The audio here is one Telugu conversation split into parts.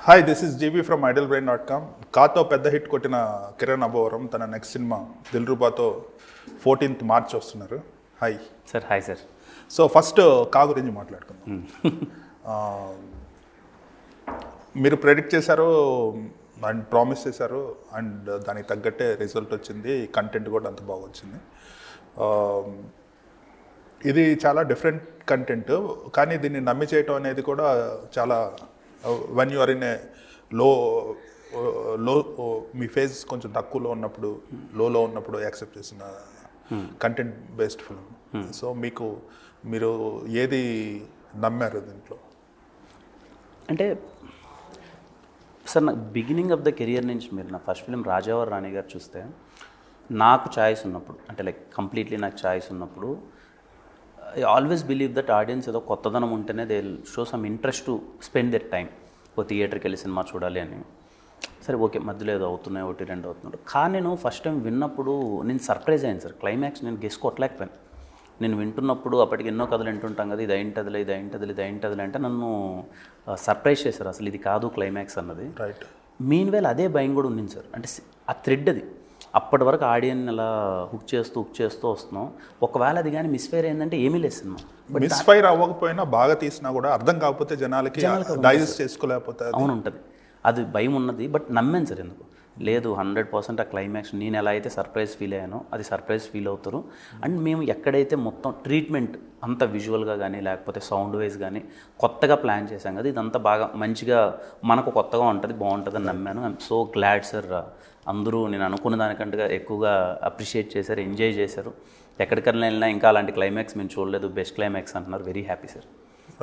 Hi this is GB from Idlebrain dot com కాతో పెద్ద హిట్ కొట్టిన కిరణ్ అబోవరం తన నెక్స్ట్ సినిమా దిల్ రూబాతో ఫోర్టీన్త్ మార్చ్ వస్తున్నారు hi sir hi sir so first కా గురించి మాట్లాడుకుందాం మీరు ప్రెడిక్ట్ చేశారు అండ్ ప్రామిస్ చేశారు అండ్ దానికి తగ్గట్టే రిజల్ట్ వచ్చింది కంటెంట్ కూడా అంత బాగా వచ్చింది ఇది చాలా డిఫరెంట్ కంటెంట్ కానీ దీన్ని నమ్మి చేయటం అనేది కూడా చాలా when you are in a low low me phase కొంచెం తక్కువలో ఉన్నప్పుడు లోలో ఉన్నప్పుడు యాక్సెప్ట్ చేసిన కంటెంట్ బేస్డ్ ఫిల్మ్ సో మీకు మీరు ఏది నమ్మారు దీంట్లో? అంటే సార్ నాకు బిగినింగ్ ఆఫ్ ద కెరియర్ నుంచి మీరు నా ఫస్ట్ ఫిలిం రాజావర్ రాణి గారు చూస్తే నాకు ఛాయిస్ ఉన్నప్పుడు అంటే లైక్ కంప్లీట్లీ నాకు ఛాయిస్ ఉన్నప్పుడు I always believe that audience ఏదో కొత్తదనం ఉంటేనే they show some interest to spend their time ఓ థియేటర్కి వెళ్ళి సినిమా చూడాలి అని. సరే ఓకే మధ్యలో ఏదో అవుతున్నాయి ఒకటి రెండు అవుతున్నాడు కానీ నేను ఫస్ట్ టైం విన్నప్పుడు నేను సర్ప్రైజ్ అయ్యాను సార్. క్లైమాక్స్ నేను గెస్ కొట్టలేకపోయాను. నేను వింటున్నప్పుడు అప్పటికి ఎన్నో కథలు వింటుంటాం కదా ఇది అయింటదిలే ఇది అయింటదిలే ఇది అయింటదిలే అంటే నన్ను సర్ప్రైజ్ చేశారు. అసలు ఇది కాదు క్లైమాక్స్ అన్నది. రైట్ మీన్ వేల్ అదే భయం కూడా ఉంది సార్. అంటే ఆ థ్రెడ్ అది. అప్పటి వరకు ఆడియన్ అలా హుక్ చేస్తూ హుక్ చేస్తూ వస్తున్నాం. ఒకవేళ అది కానీ మిస్ఫైర్ అయిందంటే ఏమీ లేదు సినిమా. మిస్ఫైర్ అవ్వకపోయినా బాగా తీసినా కూడా అర్థం కాకపోతే జనాలకి డైజెస్ట్ చేసుకోలేకపోతే అవును ఉంటుంది అది భయం ఉన్నది బట్ నమ్మాను సార్ ఎందుకు? లేదు హండ్రెడ్ పర్సెంట్ ఆ క్లైమాక్స్ నేను ఎలా అయితే సర్ప్రైజ్ ఫీల్ అయ్యానో అది సర్ప్రైజ్ ఫీల్ అవుతారు. అండ్ మేము ఎక్కడైతే మొత్తం ట్రీట్మెంట్ అంత విజువల్గా కానీ లేకపోతే సౌండ్ వైజ్ కానీ కొత్తగా ప్లాన్ చేశాం కదా ఇదంతా బాగా మంచిగా మనకు కొత్తగా ఉంటుంది బాగుంటుంది అని నమ్మాను. ఐఎమ్ సో గ్లాడ్ సార్ అందరూ నేను అనుకున్న దానికంటే ఎక్కువగా అప్రిషియేట్ చేశారు ఎంజాయ్ చేశారు. ఎక్కడికైనా వెళ్ళినా ఇంకా అలాంటి క్లైమాక్స్ మేము చూడలేదు. బెస్ట్ క్లైమాక్స్ అంటున్నారు. వెరీ హ్యాపీ సార్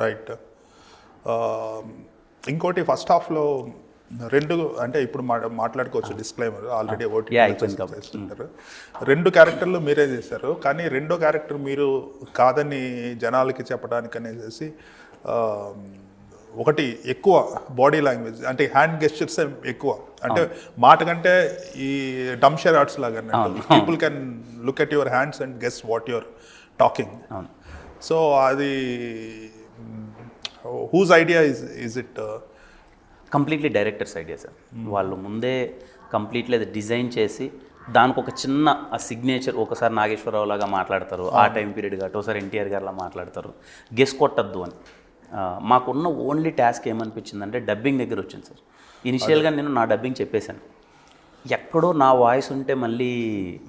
రైట్ ఇంకోటి ఫస్ట్ హాఫ్లో రెండు అంటే ఇప్పుడు మాట్లాడుకోవచ్చు డిస్క్లైమర్ ఆల్రెడీ ఓటీ. చేస్తుంటారు రెండు క్యారెక్టర్లు మీరే చేశారు. కానీ రెండో క్యారెక్టర్ మీరు కాదని జనాలకి చెప్పడానికి అనేసి ఆ, ఒకటి ఎక్కువ బాడీ లాంగ్వేజ్ అంటే హ్యాండ్ గెస్చర్స్ ఎక్కువ. అంటే మాట కంటే ఈ డమ్ షేర్ ఆర్ట్స్ లాగా people can look at your hands and guess what you're talking అవును. సో అది whose idea is is it completely director's idea sir వాళ్ళు ముందే కంప్లీట్లీ అది డిజైన్ చేసి దానికి ఒక చిన్న ఆ సిగ్నేచర్ ఒకసారి నాగేశ్వరరావు లాగా మాట్లాడతారు. ఆ టైం పీరియడ్ కాబట్టి ఒకసారి ఎన్టీఆర్ గారిలా మాట్లాడతారు. గెస్ కొట్టద్దు అని. మాకున్న ఓన్లీ టాస్క్ ఏమనిపించిందంటే డబ్బింగ్ దగ్గర వచ్చింది సార్. ఇనిషియల్గా నేను నా డబ్బింగ్ చెప్పేశాను. ఎక్కడో నా వాయిస్ ఉంటే మళ్ళీ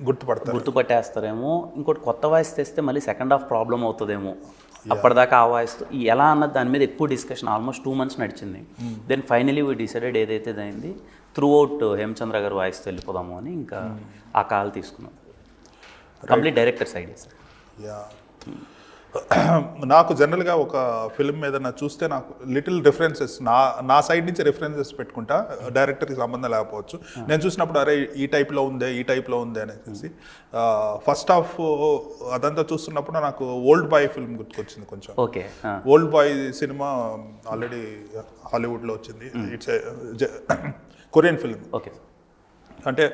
గుర్తుపడతారు. గుర్తుపట్టేస్తారేమో ఇంకోటి కొత్త వాయిస్ తెస్తే మళ్ళీ సెకండ్ హాఫ్ ప్రాబ్లం అవుతుందేమో. అప్పటిదాకా ఆ వాయిస్ ఎలా అన్నది దాని మీద ఎక్కువ డిస్కషన్ ఆల్మోస్ట్ టూ మంత్స్ నడిచింది. దెన్ ఫైనలీ వీ డిసైడెడ్ ఏదైతే అయింది త్రూ అవుట్ హేమచంద్ర గారు వాయిస్తో వెళ్ళిపోదాము అని ఇంకా ఆ కాల్ తీసుకున్నాం. కంప్లీట్ డైరెక్టర్స్ ఐడియా సార్ నాకు జనరల్గా ఒక ఫిల్మ్ మీద నా చూస్తే నాకు లిటిల్ రిఫరెన్సెస్ నా నా సైడ్ నుంచి రిఫరెన్సెస్ పెట్టుకుంటా డైరెక్టర్కి సంబంధం లేకపోవచ్చు. నేను చూసినప్పుడు అరే ఈ టైప్లో ఉందే ఈ టైప్లో ఉందే అనేసి ఫస్ట్ హాఫ్ అదంతా చూస్తున్నప్పుడు నాకు ఓల్డ్ బాయ్ ఫిల్మ్ గుర్తుకొచ్చింది కొంచెం. Okay old boy cinema already హాలీవుడ్లో వచ్చింది. It's Korean film. ఓకే. అంటే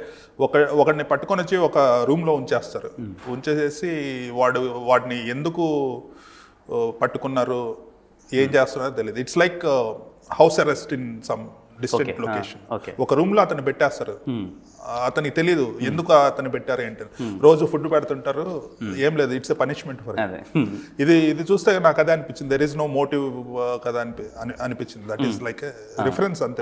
ఒక ఒకడిని పట్టుకొని వచ్చి ఒక రూమ్లో ఉంచేస్తారు. ఉంచేసేసి వాడు వాడిని ఎందుకు పట్టుకున్నారు ఏం చేస్తున్నారో తెలియదు it's like house arrest in some distant location. ఒక రూమ్లో అతను పెట్టేస్తారు అతనికి తెలియదు ఎందుకు అతను పెట్టారు ఏంటి? రోజు ఫుడ్ పెడుతుంటారు. ఏం లేదు. ఇట్స్ ఎ పనిష్మెంట్ ఫర్ ఇది ఇది చూస్తే నాకు అదే అనిపించింది. దెర్ ఇస్ నో మోటివ్ కదా అనిపి అని- అనిపించింది. దట్ ఈస్ లైక్ రిఫరెన్స్ అంతే.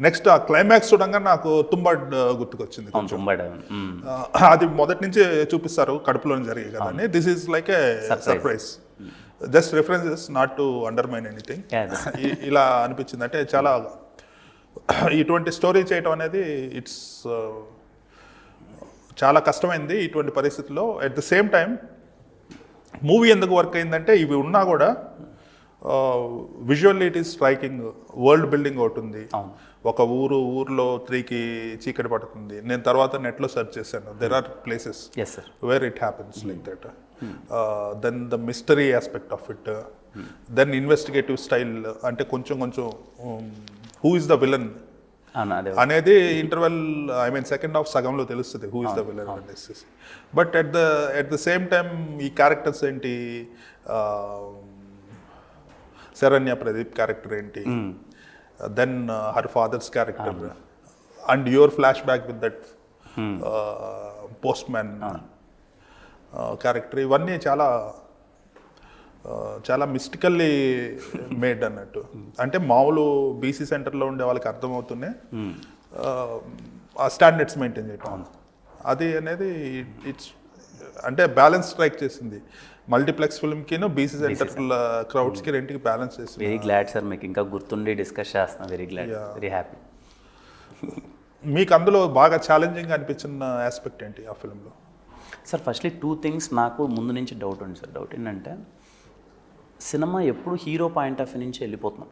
నెక్స్ట్ ఆ క్లైమాక్స్ చూడంగా నాకు తుంబడ్ గుర్తుకొచ్చింది అవును తుంబడ మ్మ్. ఆ, అది మొదటి నుంచి చూపిస్తారు కడుపులో జరిగే కదా అని. This is like a surprise just references not to undermine anything Yeah, that's- ఇలా అనిపించింది. అంటే చాలా ఇటువంటి స్టోరీ చేయటం అనేది ఇట్స్ చాలా కష్టమైంది ఇటువంటి పరిస్థితుల్లో at the same time movie ఎందుకు వర్క్ అయిందంటే ఇవి ఉన్నా కూడా visually it is striking world building ఒకటి ఉంది. ఒక ఊరు ఊర్లో త్రీకి చీకటి పడుతుంది. నేను తర్వాత నెట్లో సెర్చ్ చేశాను. There are places where it happens like that then the mystery aspect of it then investigative style అంటే కొంచెం కొంచెం హూ ఇస్ ద విలన్ అనేది interval I mean second half సగంలో తెలుస్తుంది హూ ఇస్ ద విలన్ అనేసి but at the at the same time ఈ క్యారెక్టర్స్ ఏంటి శరణ్య ప్రదీప్ క్యారెక్టర్ ఏంటి then her father's character and your flashback with that postman character ఇవన్నీ చాలా చాలా మిస్టికల్లీ మేడ్ అన్నట్టు. అంటే మామూలు బీసీ సెంటర్లో ఉండే వాళ్ళకి అర్థమవుతూనే uh, ఆ స్టాండర్డ్స్ మెయింటైన్ చేయటం. అది అనేది ఇట్స్ అంటే బ్యాలెన్స్ స్ట్రైక్ చేసింది. మల్టీప్లెక్స్ ఫిల్మ్కి బీసీ సెంటర్ క్రౌడ్స్కి రెంట్కి బ్యాలెన్స్ చేసింది. వెరీ గ్లాడ్ సార్ మీకు ఇంకా గుర్తుండి డిస్కస్ చేస్తున్నా. Very glad. వెరీ హ్యాపీ మీకు అందులో బాగా ఛాలెంజింగ్ అనిపించిన ఆస్పెక్ట్ ఏంటి ఆ ఫిల్మ్లో సార్ ఫస్ట్లీ టూ థింగ్స్ నాకు ముందు నుంచి డౌట్ ఉంది సార్ డౌట్ ఏంటంటే సినిమా ఎప్పుడు హీరో పాయింట్ ఆఫ్ వ్యూ నుంచి వెళ్ళిపోతున్నాం.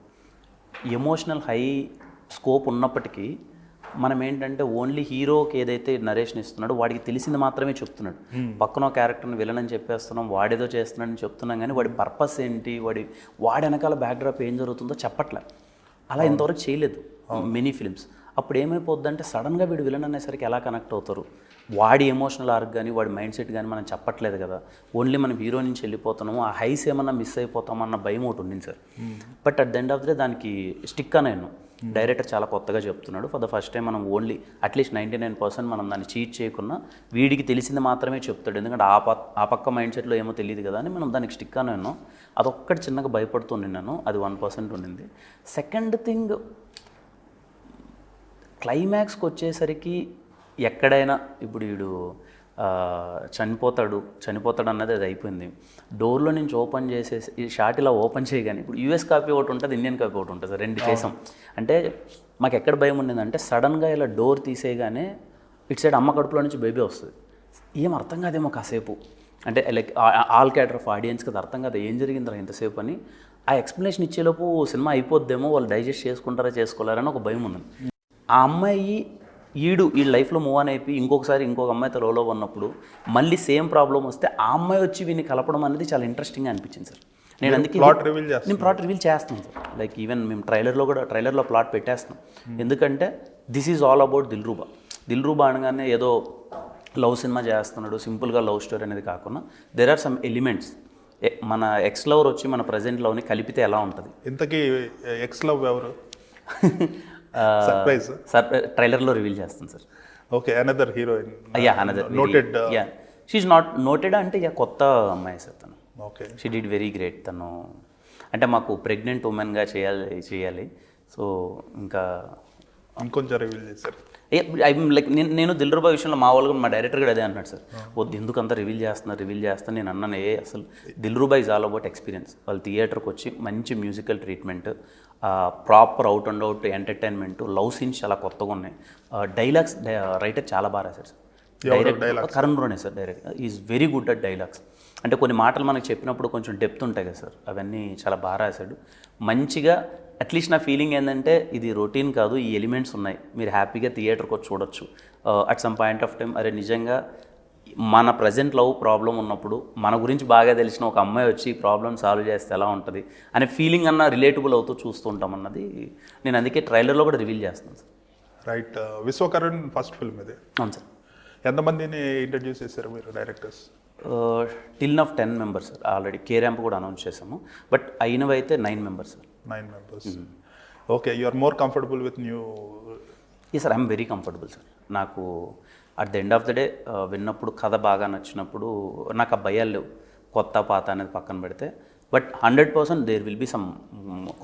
ఎమోషనల్ హై స్కోప్ ఉన్నప్పటికీ మనం ఏంటంటే ఓన్లీ హీరోకి ఏదైతే నరేషన్ ఇస్తున్నాడో వాడికి తెలిసింది మాత్రమే చెప్తున్నాడు. పక్కన క్యారెక్టర్ని విలన్ అని చెప్పేస్తున్నాం వాడేదో చేస్తున్నాడని చెప్తున్నాం కానీ వాడి పర్పస్ ఏంటి వాడి వాడి వెనకాల బ్యాక్డ్రాప్ ఏం జరుగుతుందో చెప్పట్లే. అలా ఇంతవరకు చేయలేదు. మెనీ ఫిల్మ్స్ అప్పుడు ఏమైపోద్ది అంటే సడన్గా వీడు విలన్ అనేసరికి ఎలా కనెక్ట్ అవుతారు? వాడి ఎమోషనల్ ఆర్క్ కానీ వాడి మైండ్ సెట్ కానీ మనం చెప్పట్లేదు కదా. ఓన్లీ మనం హీరో నుంచి వెళ్ళిపోతున్నాము. ఆ హైస్ ఏమన్నా మిస్ అయిపోతామన్న భయం ఒకటి ఉండింది sir. But at the end of the day దానికి స్టిక్ నేను డైరెక్టర్ చాలా కొత్తగా చెప్తున్నాడు. ఫర్ ద ఫస్ట్ టైం మనం only at least ninety nine percent మనం దాన్ని చీట్ చేయకుండా వీడికి తెలిసింది మాత్రమే చెప్తాడు. ఎందుకంటే ఆ ఆ పక్క మైండ్ సెట్లో ఏమో తెలియదు కదా అని మనం దానికి స్టిక్ ఉన్నాను అదొక్కటి చిన్నగా భయపడుతున్నాను అది వన్ పర్సెంట్ ఉండింది. సెకండ్ థింగ్ క్లైమాక్స్కి వచ్చేసరికి ఎక్కడైనా ఇప్పుడు వీడు చనిపోతాడు చనిపోతాడు అన్నది అది అయిపోయింది. డోర్లో నుంచి ఓపెన్ చేసేసి ఈ షార్ట్ ఇలా ఓపెన్ చేయగానే ఇప్పుడు యూఎస్ కాపీ ఒకటి ఉంటుంది ఇండియన్ కాపీ ఒకటి ఉంటుంది రెండు చేసాం. అంటే మాకు ఎక్కడ భయం ఉండిందంటే సడన్గా ఇలా డోర్ తీసేయగానే ఇటు సైడ్ అమ్మ కడుపులో నుంచి బేబీ వస్తుంది. ఏం అర్థం కాదేమో కాసేపు. అంటే లైక్ ఆల్ క్యాటర్ ఆఫ్ ఆడియన్స్కి అది అర్థం కాదు ఏం జరిగిందిరా ఇంతసేపు అని. ఆ ఎక్స్ప్లెనేషన్ ఇచ్చేలోపు సినిమా అయిపోద్దేమో వాళ్ళు డైజెస్ట్ చేసుకుంటారా చేసుకోలేరని ఒక భయం ఉంది ఆ అమ్మాయి ఈడు ఈ లైఫ్లో మూవ్ ఆన్ అయిపోయి ఇంకొకసారి ఇంకొక అమ్మాయితో లోలో ఉన్నప్పుడు మళ్ళీ సేమ్ ప్రాబ్లం వస్తే ఆ అమ్మాయి వచ్చి వీని కలపడం అనేది చాలా ఇంట్రెస్టింగ్ అనిపించింది సార్. నేను అందుకే ప్లాట్ రివీల్ నేను ప్లాట్ రివీల్ చేస్తాను సార్. లైక్ ఈవెన్ మేము ట్రైలర్లో కూడా ట్రైలర్లో ప్లాట్ పెట్టేస్తాం ఎందుకంటే this is all about Dilruba Dilruba అనగానే ఏదో లవ్ సినిమా చేస్తున్నాడు సింపుల్గా లవ్ స్టోరీ అనేది కాకుండా దెర్ ఆర్ సమ్ ఎలిమెంట్స్ మన ఎక్స్ లవర్ వచ్చి మన ప్రజెంట్ లవ్ని కలిపితే ఎలా ఉంటుంది? ఇంతకీ ఎక్స్ లవ్ ఎవరు? సర్ప్రైజ్ సార్ ట్రైలర్లో రివీల్ చేస్తాను sir okay another heroine yeah another noted yeah she's not noted అంటే ఇక కొత్త అమ్మాయి సార్ తను. Okay she did very great తను. అంటే మాకు ప్రెగ్నెంట్ ఉమెన్గా చేయాలి చేయాలి. సో ఇంకా ఇంకొంచెం రివీల్ చేశారు ఐ లైక్ నేను నేను దిల్రుబా విషయంలో మా వాళ్ళు మా డైరెక్టర్ కూడా అదే అన్నాడు సార్ వద్దు ఎందుకు అంత రివీల్ చేస్తున్నా రివీల్ చేస్తా నేను అన్నాను ఏ అసలు Dilruba is all about experience వాళ్ళు థియేటర్కి వచ్చి మంచి musical treatment proper out and out entertainment love scenes చాలా కొత్తగా ఉన్నాయి. డైలాగ్స్ రైటర్ చాలా బాగా రాశారు sir. Direct Karan రోనే sir direct is very good at dialogues అంటే కొన్ని మాటలు మనకు చెప్పినప్పుడు కొంచెం డెప్త్ ఉంటాయి కదా సార్. అవన్నీ చాలా బాగా రాశాడు. మంచిగా అట్లీస్ట్ నా ఫీలింగ్ ఏంటంటే ఇది రొటీన్ కాదు ఈ ఎలిమెంట్స్ ఉన్నాయి. మీరు హ్యాపీగా థియేటర్కి వచ్చి చూడొచ్చు. At some point of time అరే నిజంగా మన ప్రజెంట్ లవ్ ప్రాబ్లం ఉన్నప్పుడు మన గురించి బాగా తెలిసిన ఒక అమ్మాయి వచ్చి ప్రాబ్లమ్ సాల్వ్ చేస్తే ఎలా ఉంటుంది అనే ఫీలింగ్ అన్న రిలేటబుల్ అవుతూ చూస్తూ ఉంటాం అన్నది నేను అందుకే ట్రైలర్లో కూడా రివీల్ చేస్తాను sir. Right Vishwakaran first film ఇది. అవును సార్. ఎంతమందిని ఇంట్రడ్యూస్ చేశారు మీరు directors till of ten members sir. Already K ramp కూడా అనౌన్స్ చేసాము బట్ అయినవి అయితే nine members sir nine members okay you are more comfortable with new ఈ sir I'm very comfortable sir నాకు at the end of the day విన్నప్పుడు కథ బాగా నచ్చినప్పుడు నాకు ఆ భయాలు లేవు. కొత్త పాత అనేది పక్కన పెడితే. But hundred percent there will be some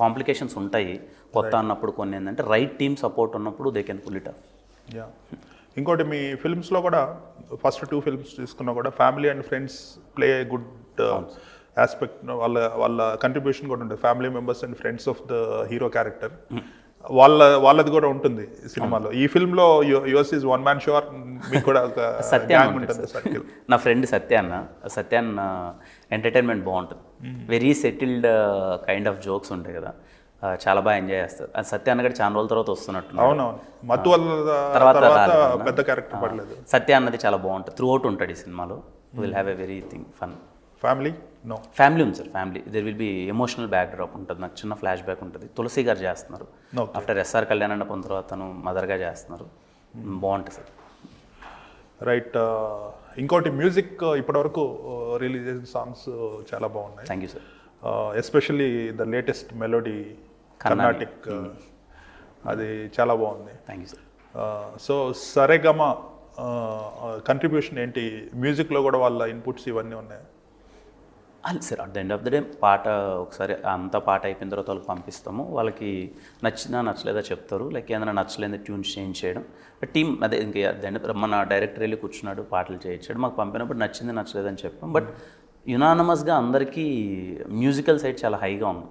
complications ఉంటాయి. కొత్త అన్నప్పుడు కొన్ని ఏంటంటే రైట్ టీమ్ సపోర్ట్ ఉన్నప్పుడు they can pull it yeah ఇంకోటి మీ ఫిల్మ్స్లో కూడా ఫస్ట్ టూ ఫిల్మ్స్ తీసుకున్నా కూడా family and friends play good aspect వాళ్ళ వాళ్ళ కంట్రిబ్యూషన్ కూడా ఉంటుంది. Family members and friends of the hero character వాళ్ళ వాళ్ళది కూడా ఉంటుంది ఈ సినిమాలో. ఈ ఫిల్మ్లో yours is one man show మీకు కూడా ఒక సత్య ఉంటుంది సర్కిల్. నా ఫ్రెండ్ సత్య అన్న. సత్య అన్న ఎంటర్టైన్మెంట్ బాగుంటుంది. Very settled kind of jokes ఉంటాయి కదా. చాలా బాగా ఎంజాయ్ చేస్తారు. ఆ సత్య అన్న కూడా చాలా రోజుల తర్వాత వస్తున్నట్టు మత్తు తర్వాత. పెద్ద క్యారెక్టర్ పడలేదు. సత్య అన్నది చాలా బాగుంటుంది. త్రూ అవుట్ ఉంటుంది ఈ సినిమాలో. Will have a very thing fun family no family ఉంది sir family there will be emotional backdrop ఉంటుంది. నాకు చిన్న ఫ్లాష్ బ్యాక్ ఉంటుంది. తులసి గారు చేస్తున్నారు. ఆఫ్టర్ ఎస్ఆర్ కళ్యాణ్ అన్న తర్వాత తను మదర్గా చేస్తున్నారు. బాగుంటుంది సార్. రైట్ ఇంకోటి మ్యూజిక్ ఇప్పటివరకు రిలీజ్ చేసిన సాంగ్స్ చాలా బాగున్నాయి. Thank you sir especially the latest melody Carnatic అది చాలా బాగుంది. Thank you sir so Saregama contribution ఏంటి? మ్యూజిక్లో కూడా వాళ్ళ ఇన్పుట్స్ ఇవన్నీ ఉన్నాయి. Sir at the end of the day పాట ఒకసారి అంత పాట అయిపోయిన తర్వాత వాళ్ళకి పంపిస్తాము. వాళ్ళకి నచ్చినా నచ్చలేదా చెప్తారు. లైక్ ఏదైనా నచ్చలేదా ట్యూన్స్ చేంజ్ చేయడం. టీం అదే ఇంకా మన డైరెక్టర్ వెళ్ళి కూర్చున్నాడు పాటలు చేయించాడు. మాకు పంపినప్పుడు నచ్చింది నచ్చలేదని చెప్పాం. బట్ యునానమస్గా అందరికీ మ్యూజికల్ సైడ్ చాలా హైగా ఉంది.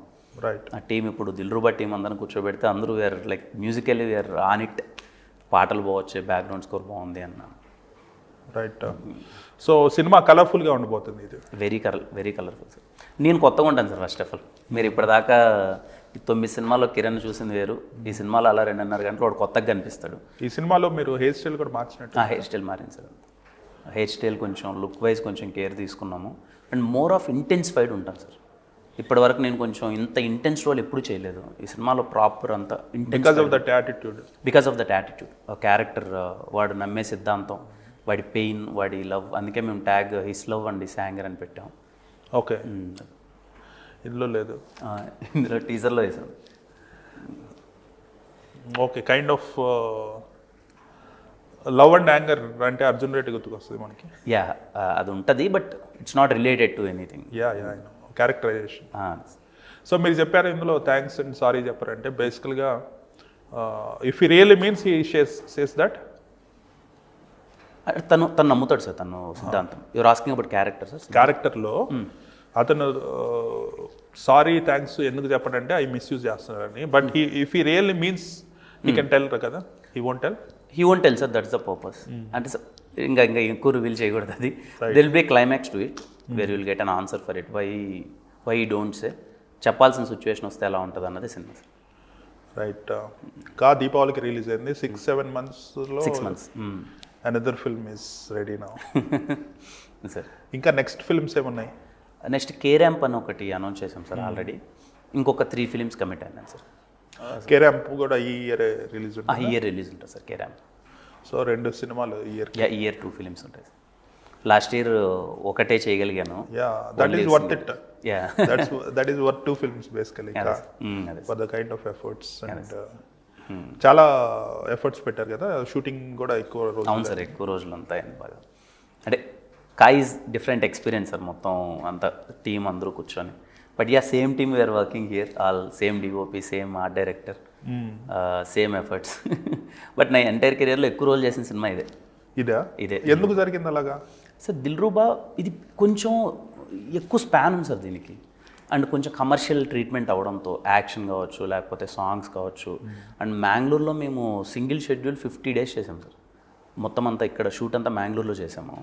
రైట్ ఆ టీం ఇప్పుడు దిల్రుబా టీం అందరిని కూర్చోబెడితే అందరూ were like musically were on it పాటలు బాగొచ్చాయి బ్యాక్గ్రౌండ్ స్కోర్ బాగుంది అన్న. రైట్ సో సినిమా కలర్ఫుల్గా ఉండబోతుంది ఇది. Very colour very colourful sir నేను కొత్తగా ఉంటాను సార్ ఫస్ట్ ఆఫ్ ఆల్ మీరు ఇప్పటిదాకా ఈ తొమ్మిది సినిమాల్లో కిరణ్ చూసింది వేరు. ఈ సినిమాలో అలా రెండున్నర గంటలు వాడు కొత్తగా కనిపిస్తాడు. ఈ సినిమాలో మీరు హెయిర్ స్టైల్ కూడా మార్చినట్టు హెయిర్ స్టైల్ మారింది సార్ హెయిర్ స్టైల్ కొంచెం లుక్ వైజ్ కొంచెం కేర్ తీసుకున్నాము. అండ్ మోర్ ఆఫ్ ఇంటెన్సిఫైడ్ ఉంటాను సార్ ఇప్పటి వరకు నేను కొంచెం ఇంత ఇంటెన్స్ రోల్ ఎప్పుడు చేయలేదు. ఈ సినిమాలో ప్రాపర్ అంత intense because of that attitude because of that attitude character వాడు నమ్మే సిద్ధాంతం వాడి పెయిన్ వాడి లవ్ అందుకే మేము tag his love and his anger అని పెట్టాం. ఓకే. ఇందులో లేదు. ఇందులో టీజర్లో వేసాం okay kind of love and anger అంటే అర్జున్ రెడ్డి గుర్తుకొస్తుంది మనకి. యా అది ఉంటుంది but it's not related to anything yeah yeah characterisation so మీరు చెప్పారు ఇందులో థ్యాంక్స్ అండ్ సారీ చెప్పారంటే బేసికల్గా if he really means he she's says that తను తను నమ్ముతాడు సార్ తను సిద్ధాంతం. Your asking about character sir క్యారెక్టర్లో అతను సారీ థ్యాంక్స్ ఎందుకు చెప్పడంటే ఐ మిస్యూజ్ చేస్తున్నారని. But he if he really means he can tell కదా? He won't tell? He won't tell sir that's the purpose. అంటే sir, ఇంకా ఇంకా ఎక్కువ రివీల్ చేయకూడదు అది. There'll be climax to it where will get an answer for it why why don't say చెప్పాల్సిన సిచ్యువేషన్ వస్తే ఎలా ఉంటుంది అన్నది సినిమా సార్. రైట్ కా దీపావళికి రిలీజ్ అయింది? సిక్స్ సెవెన్ మంత్స్లో six months another film is ready నా సార్ ఇంకా నెక్స్ట్ ఫిల్మ్స్ ఏమున్నాయి? నెక్స్ట్ కే ర్యాంప్ అని ఒకటి అనౌన్స్ చేసాం సార్ ఆల్రెడీ ఇంకొక త్రీ ఫిలిమ్స్ కమిట్ అయినాను సార్ కెరాంప్ కూడా ఈ ఇయర్ రిలీజ్ ఉంటుంది? ఇయర్ రిలీజ్ ఉంటుంది సార్ కే ర్యాంప్ సో రెండు సినిమాలు ఈ ఇయర్ ఇయర్ టూ ఫిలిమ్స్ ఉంటాయి సార్ లాస్ట్ ఇయర్ ఒకటే చేయగలిగాను. Yeah that is worth it yeah that is worth two films basically for the kind of efforts and చాలా ఎఫర్ట్స్ పెట్టారు కదా. షూటింగ్ కూడా ఎక్కువ రోజు అవును సార్ ఎక్కువ రోజులు అంతా బాగా. అంటే కాయిజ్ డిఫరెంట్ ఎక్స్పీరియన్స్ సార్ మొత్తం అంత టీం అందరూ కూర్చొని. But yeah same team were working here all same DOP same art director same efforts but నా ఎంటైర్ కెరియర్లో ఎక్కువ రోజులు చేసిన సినిమా ఇదే. ఇదా? ఇదే. ఎందుకు జరిగింది అలాగా? సార్ దిల్రూబా ఇది కొంచెం ఎక్కువ స్పాన్ ఉంది సార్ దీనికి. అండ్ కొంచెం కమర్షియల్ ట్రీట్మెంట్ అవడంతో యాక్షన్ కావచ్చు లేకపోతే సాంగ్స్ కావచ్చు. అండ్ మ్యాంగ్లూర్లో మేము సింగిల్ షెడ్యూల్ ఫిఫ్టీ డేస్ చేసాం సార్. మొత్తం అంతా ఇక్కడ షూట్ అంతా మ్యాంగ్లూర్లో చేసాము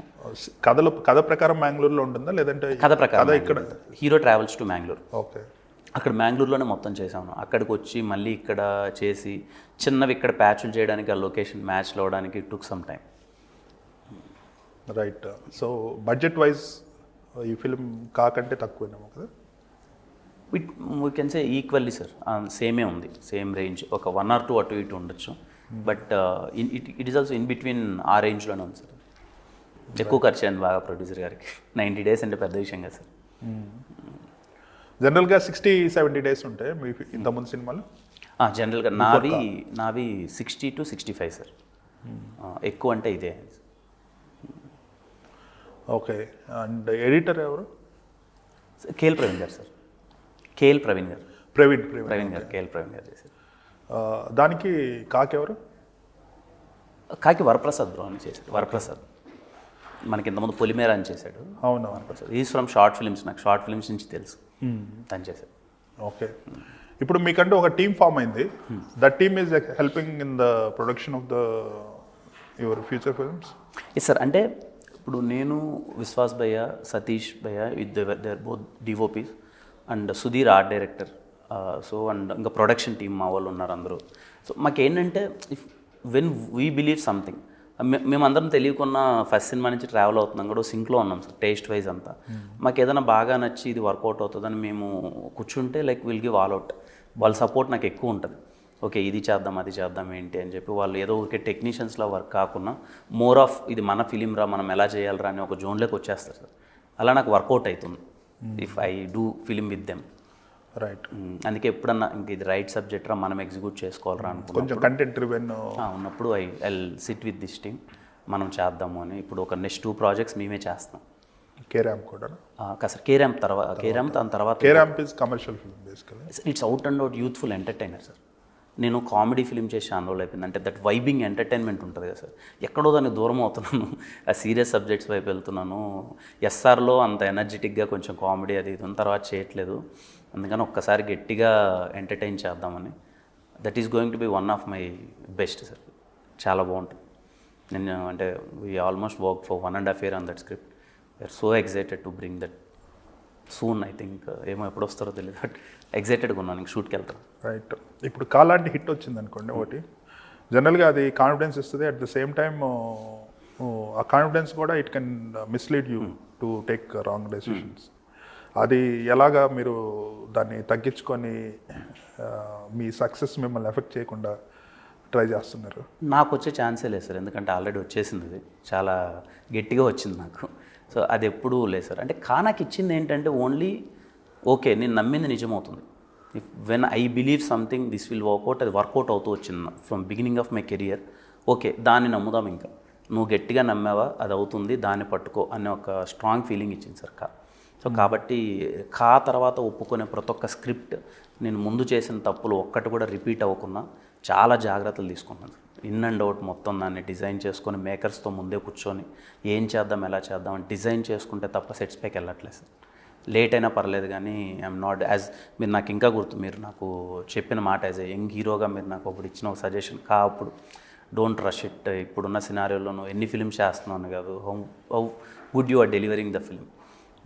కథలో కథ ప్రకారం బెంగళూరులో ఉంటుందా లేదంటే కథ ప్రకారం ఇక్కడ? Hero travels to Mangalore. Okay. అక్కడ మ్యాంగ్లూర్లోనే మొత్తం చేసాము అక్కడికి వచ్చి మళ్ళీ ఇక్కడ చేసి చిన్నవి ఇక్కడ ప్యాచ్లు చేయడానికి ఆ లొకేషన్ మ్యాచ్లు అవడానికి took some time right. So budget wise ఈ ఫిల్మ్ కాకంటే తక్కువేనేమో కదా? With we can say equally sir సేమే ఉంది సేమ్ రేంజ్ ఒక వన్ ఆర్ టూ అటు ఇటు ఉండొచ్చు. But it it is also in between ఆ రేంజ్లోనే ఉంది సార్ ఎక్కువ ఖర్చు అయింది బాగా ప్రొడ్యూసర్ గారికి. నైంటీ డేస్ అంటే పెద్ద విషయం కదా సార్ జనరల్గా సిక్స్టీ సెవెంటీ డేస్ ఉంటాయి మీ ఇంతకుముందు సినిమాలు? జనరల్గా నావి నావి sixty to sixty five sir ఎక్కువ అంటే ఇదే. ఓకే అండ్ ఎడిటర్ ఎవరు? KL Praveen garu sir KL Praveen గారు. ప్రవీణ్ ప్రవీణ్. గారు కేఎల్ ప్రవీణ్ గారు చేశారు. దానికి కాకెవరు? కాకి వరప్రసాద్ బ్రో అని చేశాడు. వరప్రసాద్. మనకి ఇంతకుముందు పొలిమేర అని చేశాడు. అవును Varaprasad. Is from short films నాకు షార్ట్ ఫిల్మ్స్ నుంచి తెలుసు. తను చేశాడు. ఓకే. ఇప్పుడు మీకంటూ ఒక టీమ్ ఫామ్ అయింది. That team is helping in the production of the your future films yes sir అంటే ఇప్పుడు నేను Vishwas bhaiya Satish bhaiya with there both DOPs and Sudheer art director. So and ఇంకా ప్రొడక్షన్ టీమ్ మా వాళ్ళు ఉన్నారు అందరూ. సో మాకేంటంటే if when we believe something మేమందరం తెలియకున్న ఫస్ట్ సినిమా నుంచి ట్రావెల్ అవుతున్నాం కూడా సింక్లో ఉన్నాం సార్ టేస్ట్ వైజ్ అంతా. మాకు ఏదైనా బాగా నచ్చి ఇది వర్కౌట్ అవుతుందని మేము కూర్చుంటే like will give all out వాళ్ళ సపోర్ట్ నాకు ఎక్కువ ఉంటుంది. ఓకే ఇది చేద్దాం అది చేద్దాం ఏంటి అని చెప్పి వాళ్ళు ఏదో ఒక టెక్నీషియన్స్లో వర్క్ కాకుండా మోర్ ఆఫ్ ఇది మన ఫిలిం రా మనం ఎలా చేయాలరా అని ఒక జోన్లోకి వచ్చేస్తారు సార్. అలా నాకు వర్కౌట్ అవుతుంది. If I do film with them right అందుకే ఎప్పుడన్నా ఇంక ఇది రైట్ సబ్జెక్ట్ రా మనం ఎగ్జిక్యూట్ చేసుకోవాలరా అనుకున్నాం కొంచెం కంటెంట్ రివెన్ ఉన్నప్పుడు I I sit with this team మనం చేద్దాము అని. ఇప్పుడు ఒక నెక్స్ట్ టూ ప్రాజెక్ట్స్ మేమే చేస్తాం. కే ర్యాంప్ కూడా కాస్త కేరామ్ తర్వాత కేరామ్ దాని తర్వాత K ramp is commercial film basically it's out and out youthful entertainer sir నేను కామెడీ ఫిల్మ్ చేసి అనుభవం అయిపోయింది. అంటే దట్ వైబింగ్ ఎంటర్టైన్మెంట్ ఉంటుంది కదా సార్. ఎక్కడో దాన్ని దూరం అవుతున్నాను. ఆ సీరియస్ సబ్జెక్ట్స్ వైపు వెళ్తున్నాను. ఎస్ఆర్లో అంత ఎనర్జెటిక్గా కొంచెం కామెడీ అది ఇది ఉన్న తర్వాత చేయట్లేదు. అందుకని ఒక్కసారి గట్టిగా ఎంటర్టైన్ చేద్దామని. That is going to be one of my best sir. చాలా బాగుంటుంది. నేను అంటే we almost work for one and half year on that script. We're so excited to bring that. Soon I think ఏమో ఎప్పుడు వస్తారో తెలియదు బట్ ఎగ్జైటెడ్గా ఉన్నాను ఇంక షూట్కి వెళ్తాను. రైట్ ఇప్పుడు కాలాంటి హిట్ వచ్చింది అనుకోండి ఒకటి. జనరల్గా అది కాన్ఫిడెన్స్ ఇస్తుంది. అట్ ద సేమ్ టైమ్ ఆ కాన్ఫిడెన్స్ కూడా it can mislead you to take wrong decisions అది ఎలాగా మీరు దాన్ని తగ్గించుకొని ఆ, మీ సక్సెస్ మిమ్మల్ని ఎఫెక్ట్ చేయకుండా ట్రై చేస్తున్నారు? నాకు వచ్చే ఛాన్సే లేదు సార్. ఎందుకంటే ఆల్రెడీ వచ్చేసింది చాలా గట్టిగా వచ్చింది నాకు. సో అది ఎప్పుడూ లేదు సార్. అంటే కా నాకు ఇచ్చింది ఏంటంటే ఓన్లీ ఓకే నేను నమ్మింది నిజమవుతుంది. If when I believe something this will work out అది వర్కౌట్ అవుతూ వచ్చింది from beginning of my career okay దాన్ని నమ్ముదాం ఇంకా. నువ్వు గట్టిగా నమ్మావా? అది అవుతుంది దాన్ని పట్టుకో అనే ఒక స్ట్రాంగ్ ఫీలింగ్ ఇచ్చింది సార్ కా సో కాబట్టి కా తర్వాత ఒప్పుకునే ప్రతి ఒక్క స్క్రిప్ట్ నేను ముందు చేసిన తప్పులు ఒక్కటి కూడా రిపీట్ అవ్వకుండా చాలా జాగ్రత్తలు తీసుకున్నాను ఇన్ అండ్ అవుట్ మొత్తం దాన్ని డిజైన్ చేసుకొని మేకర్స్తో ముందే కూర్చొని ఏం చేద్దాం ఎలా చేద్దాం అని డిజైన్ చేసుకుంటే తప్ప సెట్స్ పైకి వెళ్ళట్లేదు. సార్ లేట్ అయినా పర్లేదు కానీ ఐఎమ్ నాట్ యాజ్ మీరు నాకు ఇంకా గుర్తు మీరు నాకు చెప్పిన మాట యాజ్ ఏ యంగ్ హీరోగా మీరు నాకు అప్పుడు ఇచ్చిన ఒక సజెషన్ కా అప్పుడు డోంట్ రష్ ఇట్ ఇప్పుడున్న సినారియోలో ఎన్ని ఫిల్మ్స్ చేస్తున్నాను కాదు. How how would you are delivering the film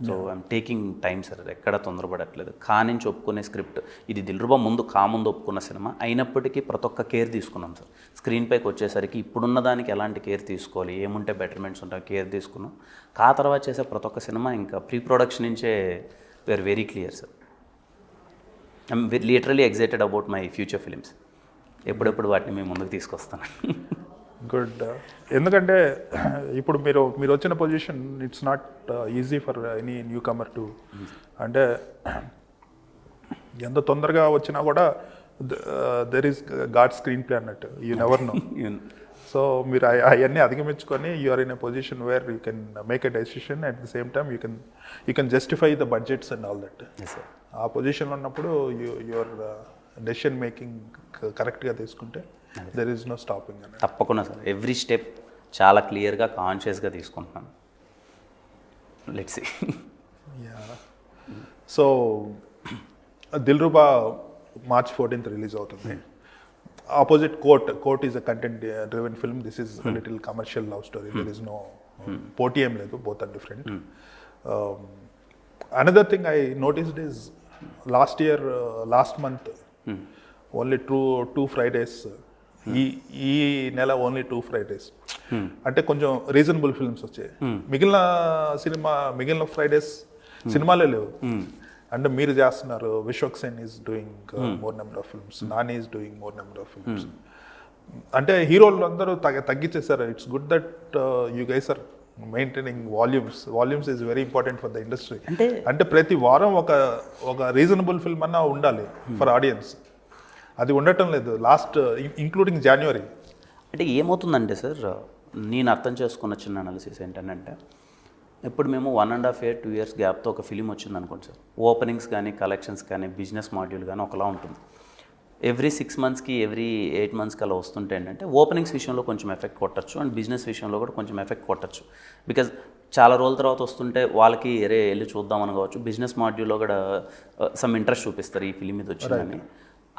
so I'm taking time sir ఎక్కడ తొందరపడట్లేదు. కా నుంచి ఒప్పుకునే స్క్రిప్ట్. ఇది దిల్రుబా ముందు కా ముందు ఒప్పుకున్న సినిమా. అయినప్పటికీ ప్రతి ఒక్క కేర్ తీసుకున్నాం సార్ స్క్రీన్ పైకి వచ్చేసరికి ఇప్పుడున్న దానికి ఎలాంటి కేర్ తీసుకోవాలి? ఏముంటే బెటర్మెంట్స్ ఉంటాయి కేర్ తీసుకున్నాం. కా తర్వాత చేసే ప్రతి ఒక్క సినిమా ఇంకా ప్రీ ప్రొడక్షన్ నుంచే were very clear sir I'm literally excited about my future films ఎప్పుడెప్పుడు వాటిని మేము ముందుకు తీసుకొస్తాను గుడ్ ఎందుకంటే ఇప్పుడు మీరు మీరు వచ్చిన position it's not easy for any newcomer to అంటే ఎంత తొందరగా వచ్చినా కూడా there is god screenplay అన్నట్టు. యూ నెవర్ నో సో మీరు అవన్నీ అధిగమించుకొని you are in a position where you can make a decision at the same time you can you can justify the budgets and all that ఆ పొజిషన్లో ఉన్నప్పుడు యూ యువర్ డెసిషన్ మేకింగ్ కరెక్ట్గా తీసుకుంటే దెర్ ఈస్ నో స్టాపింగ్ తప్పకుండా సార్. ఎవ్రీ స్టెప్ చాలా క్లియర్గా కాన్షియస్గా తీసుకుంటున్నాను let's so Dilruba March fourteenth release అవుతుంది. Opposite court court is a content driven film this is little commercial love story there is no పోటీ ఏం లేదు. Both are different another thing I noticed is last year last month only two two Fridays ఈ ఈ నెల ఓన్లీ టూ ఫ్రైడేస్ అంటే కొంచెం రీజనబుల్ ఫిల్మ్స్ వచ్చాయి. మిగిలిన సినిమా మిగిలిన ఫ్రైడేస్ సినిమాలే లేవు. అంటే మీరు చేస్తున్నారు Vishwak Sen is doing more number of films Nani is doing more number of films అంటే హీరోలు అందరూ తగ్గ తగ్గించేసారు it's good that you guys are maintaining volumes volumes is very important for the industry అంటే అంటే ప్రతి వారం ఒక ఒక రీజనబుల్ ఫిల్మ్ అన్నా ఉండాలి ఫర్ ఆడియన్స్ అది ఉండటం లేదు. లాస్ట్ ఇంక్లూడింగ్ జనవరి అంటే ఏమవుతుందంటే సార్ నేను అర్థం చేసుకున్న చిన్న అనాలిసిస్ ఏంటంటే ఇప్పుడు మేము one and half year two years గ్యాప్తో ఒక ఫిలిం వచ్చింది అనుకోండి సార్. ఓపెనింగ్స్ కానీ కలెక్షన్స్ కానీ బిజినెస్ మాడ్యూల్ కానీ ఒకలా ఉంటుంది. ఎవ్రీ సిక్స్ మంత్స్కి ఎవ్రీ ఎయిట్ మంత్స్కి అలా వస్తుంటే ఏంటంటే ఓపెనింగ్స్ విషయంలో కొంచెం ఎఫెక్ట్ కొట్టచ్చు అండ్ బిజినెస్ విషయంలో కూడా కొంచెం ఎఫెక్ట్ కొట్టచ్చు. బికాజ్ చాలా రోజుల తర్వాత వస్తుంటే వాళ్ళకి ఎరే వెళ్ళి చూద్దామని కావచ్చు. బిజినెస్ మాడ్యూల్లో కూడా సమ్ ఇంట్రెస్ట్ చూపిస్తారు ఈ ఫిలిం మీద వచ్చిందని.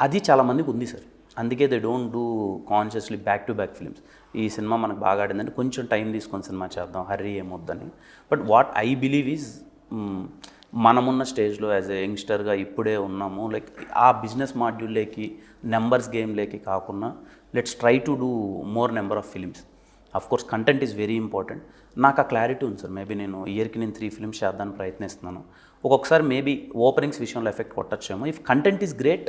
అది చాలా మందికి ఉంది సార్. అందుకే they don't do consciously back to back films ఈ సినిమా మనకు బాగా ఆడిందంటే కొంచెం టైం తీసుకొని సినిమా చేద్దాం hurry ఏమొద్దని. But what I believe is మనమున్న స్టేజ్లో యాజ్ ఎ యంగ్స్టర్గా ఇప్పుడే ఉన్నాము. లైక్ ఆ బిజినెస్ మాడ్యూల్లోకి నెంబర్స్ గేమ్లోకి కాకుండా let's try to do more number of films of course content is very important నాకు ఆ క్లారిటీ ఉంది సార్. మేబీ నేను ఇయర్కి నేను త్రీ ఫిల్మ్స్ చేద్దానికి ప్రయత్నిస్తున్నాను. ఒక్కొక్కసారి మేబీ ఓపెనింగ్స్ విషయంలో effect కొట్టచ్చేమో. If content is great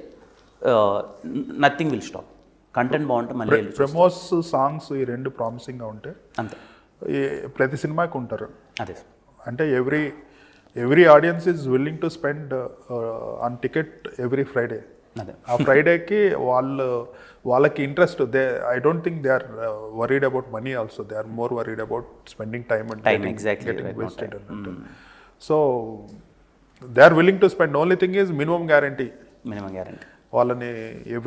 nothing will stop content బాగుంటే మళ్ళీ. ప్రమోస్ సాంగ్స్ ఈ రెండు ప్రామిసింగ్గా ఉంటే అంతే. ప్రతి సినిమాకి ఉంటారు. అదే అంటే every every audience is willing to spend on ticket every Friday ఆ ఫ్రైడేకి వాళ్ళు వాళ్ళకి interest they I don't think they are worried about money also they are more worried about spending time and so they are willing to spend only thing is minimum guarantee minimum guarantee వాళ్ళని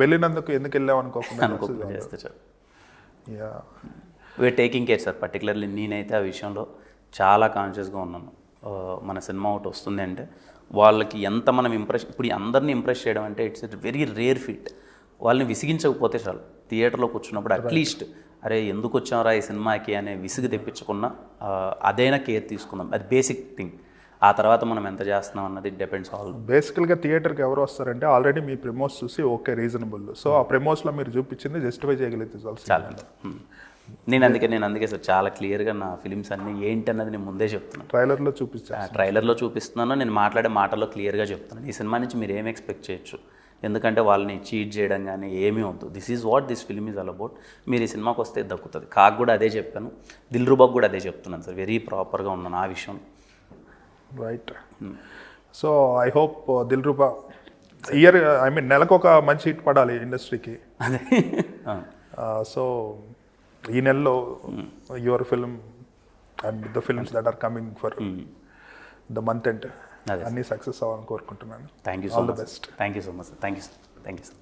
వెళ్ళినందుకు ఎందుకు వెళ్ళాం అనుకోకుండా yeah. We're taking care sir particularly నేనైతే ఆ విషయంలో చాలా కాన్షియస్గా ఉన్నాను. మన సినిమా ఒకటి వస్తుంది అంటే వాళ్ళకి ఎంత మనం ఇంప్రెస్ ఇప్పుడు అందరిని ఇంప్రెస్ చేయడం అంటే ఇట్స్ వెరీ రేర్ ఫిట్ వాళ్ళని విసిగించకపోతే చాలు. థియేటర్లో కూర్చున్నప్పుడు అట్లీస్ట్ అరే ఎందుకు వచ్చామరా ఈ సినిమాకి? అనే విసుగు తెప్పించకుండా అదైనా కేర్ తీసుకుందాం. అది బేసిక్ థింగ్ ఆ తర్వాత మనం ఎంత చేస్తున్నాం అన్నది డిపెండ్స్ ఆల్ బేసికల్గా థియేటర్కి ఎవరు వస్తారంటే ఆల్రెడీ మీ ప్రెమోస్ చూసి ఓకే రీజనబుల్ సో ఆ ప్రెమోస్లో మీరు చూపించింది జస్టిఫై చేయగలిగితే చాలు. నేను అందుకే నేను అందుకే సార్ చాలా క్లియర్గా నా ఫిలిమ్స్ అన్నీ ఏంటి అన్నది నేను ముందే చెప్తున్నాను. ట్రైలర్లో ఆ ట్రైలర్లో చూపిస్తున్నాను నేను మాట్లాడే మాటల్లో క్లియర్గా చెప్తున్నాను. ఈ సినిమా నుంచి మీరు ఏం ఎక్స్పెక్ట్ చేయొచ్చు? ఎందుకంటే వాళ్ళని చీట్ చేయడం కానీ ఏమీ వద్దు. This is what this film is all about మీరు ఈ సినిమాకి వస్తే దక్కుతుంది. కాకు కూడా అదే చెప్పాను. దిల్ రూబాక్ కూడా అదే చెప్తున్నాను సార్. వెరీ ప్రాపర్గా ఉన్నాను ఆ విషయం రైట్ సో ఐ హోప్ దిల్ రూపా ఇయర్ ఐ మీన్ నెలకు ఒక మంచి హిట్ పడాలి ఇండస్ట్రీకి. సో ఈ నెలలో your film and the films that are coming for the month end. అన్నీ సక్సెస్ అవ్వాలని కోరుకుంటున్నాను. Thank you all the best thank you so much thank you thank you sir